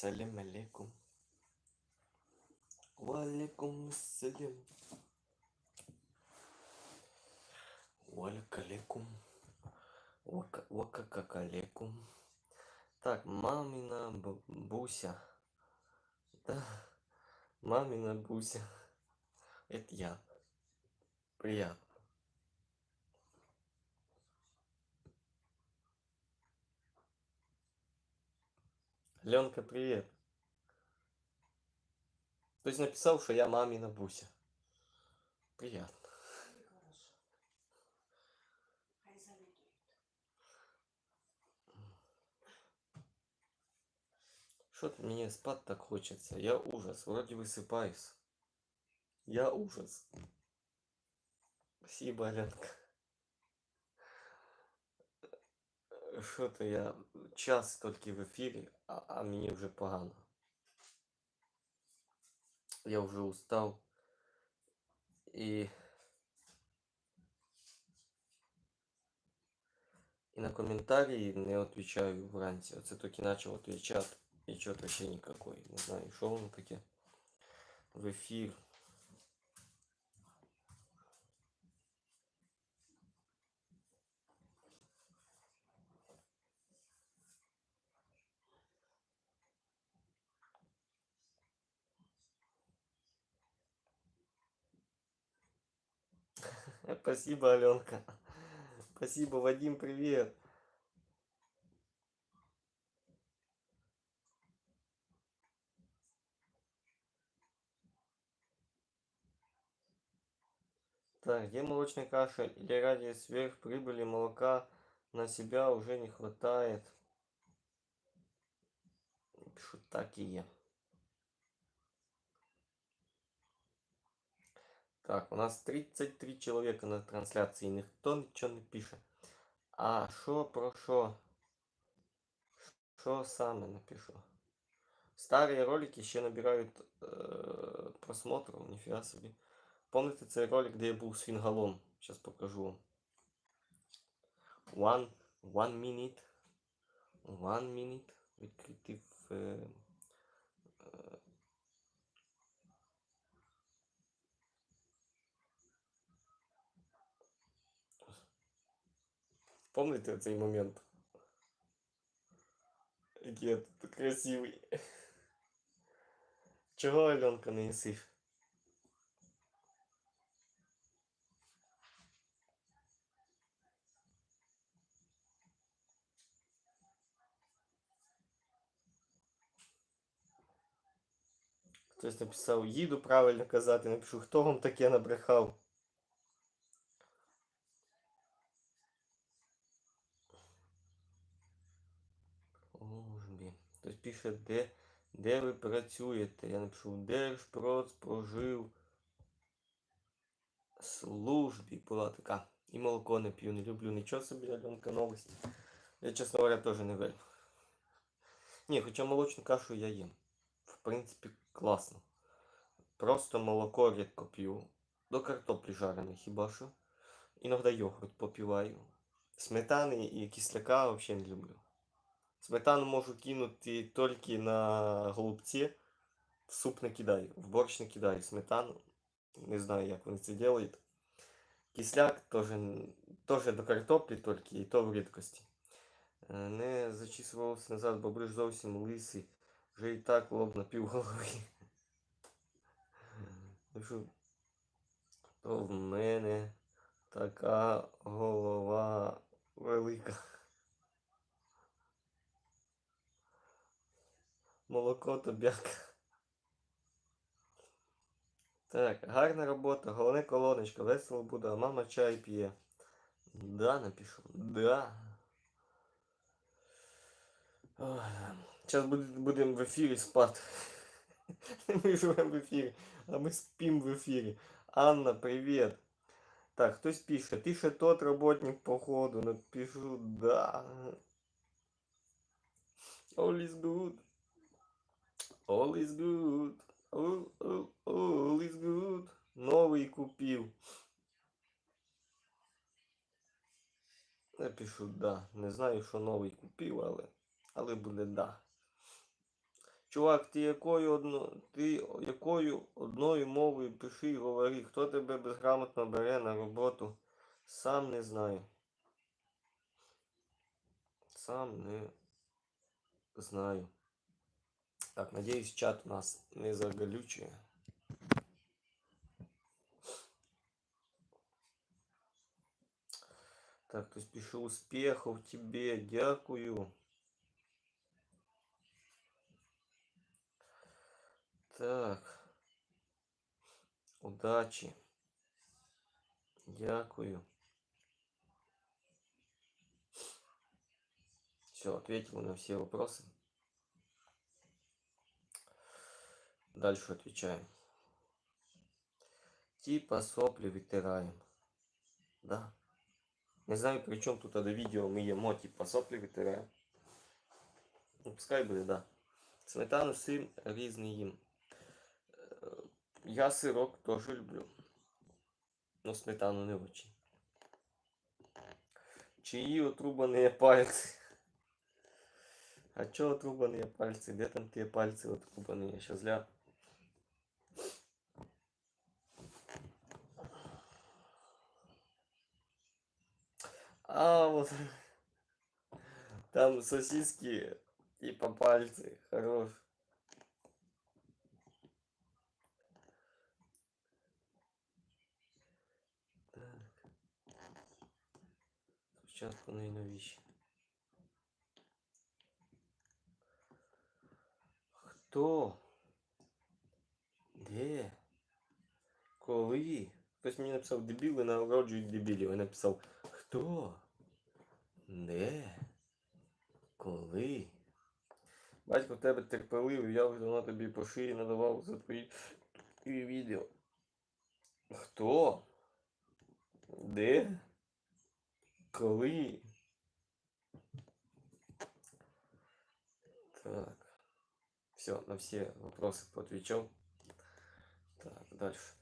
Салям алейкум. Валейкум салям. Валикалейкум. Вака- Вакакакалейкум. Так, мамина бу- Буся. Да, мамина Буся. Это я. Приятно. Ленка, привет. Хтось написав, що я мамина Буся. Приятно. Что-то мне спать так хочется. Я ужас. Вроде высыпаюсь. Я ужас. Спасибо, Аленка. Что-то я час только в эфире, а, а мне уже погано. Я уже устал. И... И на комментарии не отвечаю вранці. Оце тільки начал отвечать. И что-то вообще никакой. Не знаю, що воно таке. В эфир. Спасибо, Аленка. Спасибо, Вадим, привет. Так, где молочная каша или ради сверхприбыли молока на себя уже не хватает? Пишут так и є. Так, у нас 33 человека на трансляции, никто ничего не пишет. А что про что? Что саме напишу? Старые ролики еще набирают э, просмотров, нифига себе. Помните цей ролик, де я був з фінгалом? Сейчас покажу вам. One, one minute. One minute. Відкрити в... Помните цей момент? Який я тут красивий. Чого Альонка не їсиш? Хтось написав, їду правильно казати, напишу, хто вам таке набрехав. Пише, де, де ви працюєте. Я напишу, Держпродспожив службі була така. І молоко не п'ю, не люблю нічого собі, Альонка новості. Я, чесно говоря, теж не вельми. Ні, хоча молочну кашу я їм. В принципі, класно. Просто молоко рідко п'ю. До картоплі жареної хіба що. Іноді йогурт попиваю. Сметани і кисляка взагалі не люблю. Сметану можу кинути тільки на голубці. В суп не кидаю, в борщ не кидаю сметану. Не знаю, як вони це роблять. Кисляк теж, до картоплі тільки, і то в рідкості. Е, Не зачісувався назад, бо бриж зовсім лисий. Вже і так лоб на пів голови. Що, То в мене така голова велика. Молоко тобяка. Так, гарна робота, головне колоночка, весело буде, а мама чай п'є. Да, напишу. Да. Зараз будемо в ефірі спати. Ми живемо в ефірі, а ми спим в ефірі. Анна, привіт. Так, хтось пише, ти ще тот работник походу. Напишу, да. All good. All is good. All, all, all is good. Новий купив. Напишу да. Не знаю, що новий купив, але, але буде да. Чувак, ти якою одно, ти якою одною мовою пиши і говори, хто тебе безграмотно бере на роботу, сам не знаю. Сам не знаю. Так, надеюсь, чат у нас не загалючує. Так, хтось пише успехов тебе, дякую. Так. Удачи. Дякую. Все, ответил на все вопросы. Дальше отвечаем. Типа сопли вытираем. Да. Не знаю, при чем тут это видео мы емо, типа сопли вытираем. Ну, пускай буде, да. Сметану сир різний їм. Е, Я сирок теж люблю. Но сметану не очень. Чиї отрубані пальці? А чё отрубанные пальцы? Где там те пальцы отрубанные? Сейчас ля. вот. Там сосиски типа пальцы. Хорош. Так. Спочатку найновіші. Хто? Де? Коли? Хтось мені написав дебіли народжують дебілів. Я написав Хто? Де? Коли? Батько в тебе терпеливий, я давно тобі по шиї надавав за твої відео. Хто? Де? Коли? Так. Все, на все вопросы поотвечал. Так, дальше.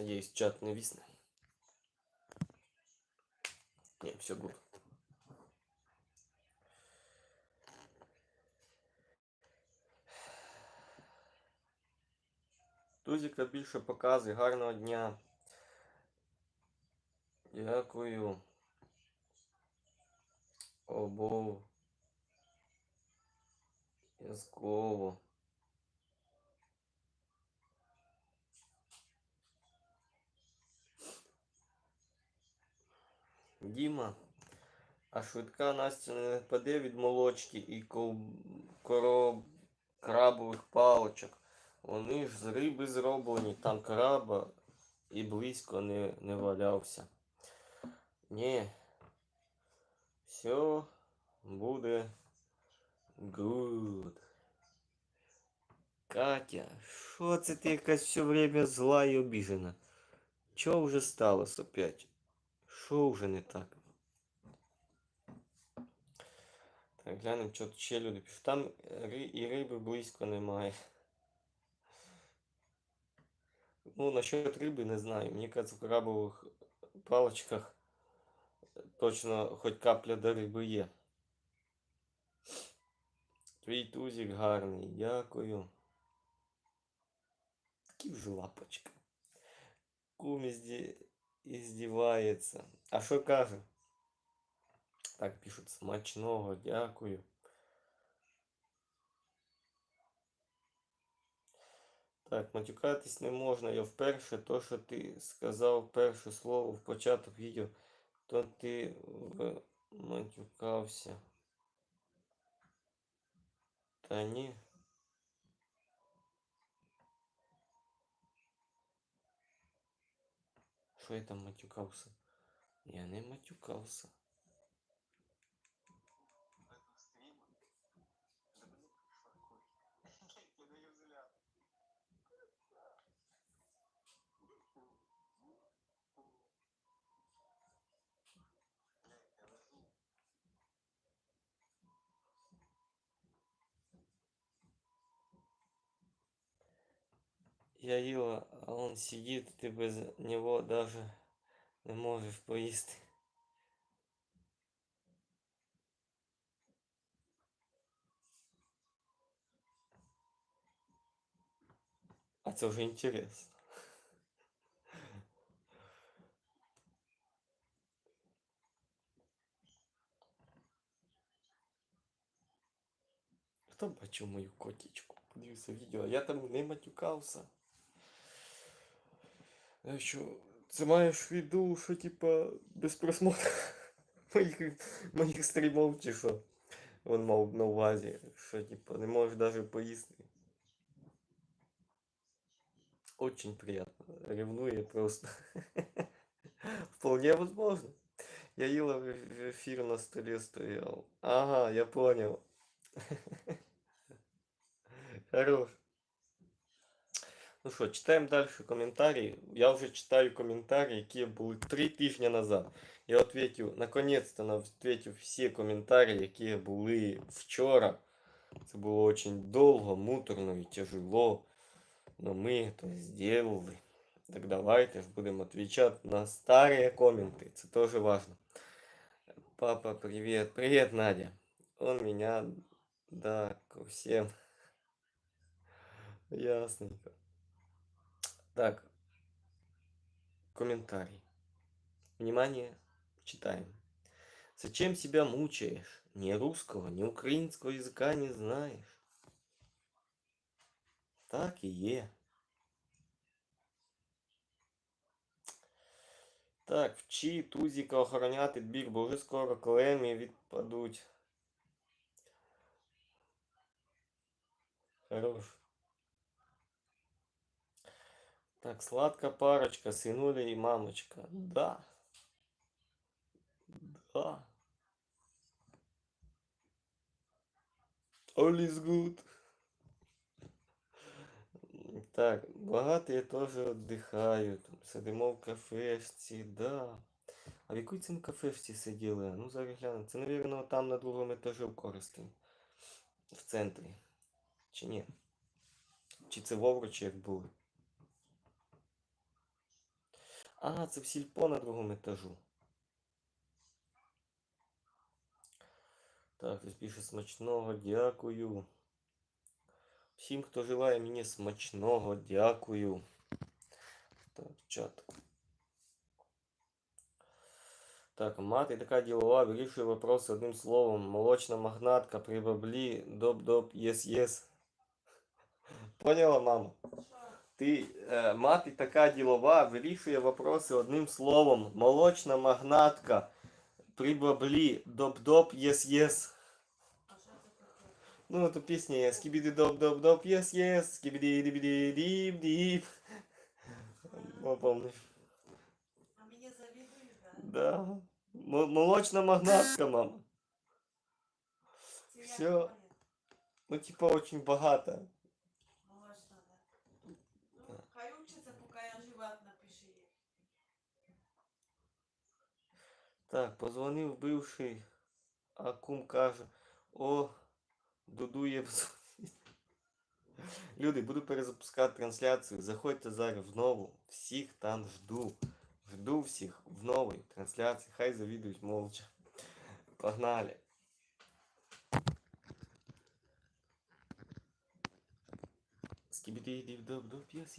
Надеюсь, чат не висне. Не, все гуд. Тузіка більше покази, гарного дня. Дякую. Обов. Діма, а швидка Настя не паде від молочки і короб... крабових палочок. Вони ж з риби зроблені, там краба і близько не, не валявся. Ні. Все буде good. Катя, що це ти якась все время зла і обіжена? Чого вже сталося опять? Що вже не так? Так, глянемо, що ще люди пишуть. Там і риби близько немає. Ну, насчет риби не знаю. Мені кажется, в крабових палочках точно хоч капля до риби є. Твій тузик гарний, дякую. Такий вже лапочка. Кум ізді... іздівається. А що каже? Так, пишуть смачного, дякую. Так, матюкатись не можна. Я вперше то, що ти сказав перше слово в початок відео, то ти матюкався. Та ні. Я там матюкався? Я не матюкався. Яила, а он сидит, ты без него даже не можешь поесть. А це вже інтересно. Хто бачив мою котечку? Подивився відео. Я там не матюкався А що, це маєш в виду, що типа без просмотру моїх, моїх стрімов чи що? Он мав на увазі, що типа не можеш даже поїсти. Очень приятно. Ревнує просто. Вполне возможно. Я ела в в эфир на столе стоял. Ага, я понял. Хорош. Ну що, читаємо далі коментарі. Я вже читаю коментарі, які були три тижні назад. Я ответив, наконец-то на- ответив всі коментарі, які були вчора. Це було очень довго, муторно і тяжело. Но мы это сделали. Так давайте ж будемо отвечать на старые комменты. Это тоже важно. Папа, привет. Привет, Надя. Он меня, да, ко всем. Ясненько. Так. Комментарий. Внимание, читаем. Зачем себя мучаешь? Ни русского, ни украинского языка не знаешь. Так і є. Так, вчи тузіка охороняти двір, бо вже скоро клемі відпадуть. Хорош. Так, сладка парочка, сынуля и мамочка. Да. Да. All is good. Так, багаті теж віддихають. Сидимо в кафешці, да. А в якій це ми кафешці сиділи? Ну, зараз глянемо. Це, мабуть, там на другому етажі в Коростені. В центрі. Чи ні? Чи це в як були? А, це в сільпо на другому етажу. Так, ось більше смачного, дякую. Всім, хто желає мені смачного, дякую. Так, чат. Так, мати така ділова, вирішує вопроси одним словом. Молочна магнатка при баблі, доп-доп, єс-єс. Поняла, мама? Ти, е, мати така ділова, вирішує вопроси одним словом. Молочна магнатка при баблі, доп-доп, єс-єс. А що це таке? Ну, это песня скибиди доп доп доп yes yes скибиди дибиди дип дип. Ну, помнишь? А мені завідують, да? Да. М- молочная магнатка, мама. Це як Всё. говорять? Ну, типа, очень богато. Так, позвонив бивший, а кум каже, о, дудує. Люди, буду перезапускати трансляцію. Заходьте зараз в нову. Всіх там жду. Жду всіх в новій трансляції. Хай завідують молча. Погнали. Скибиди доп доп yes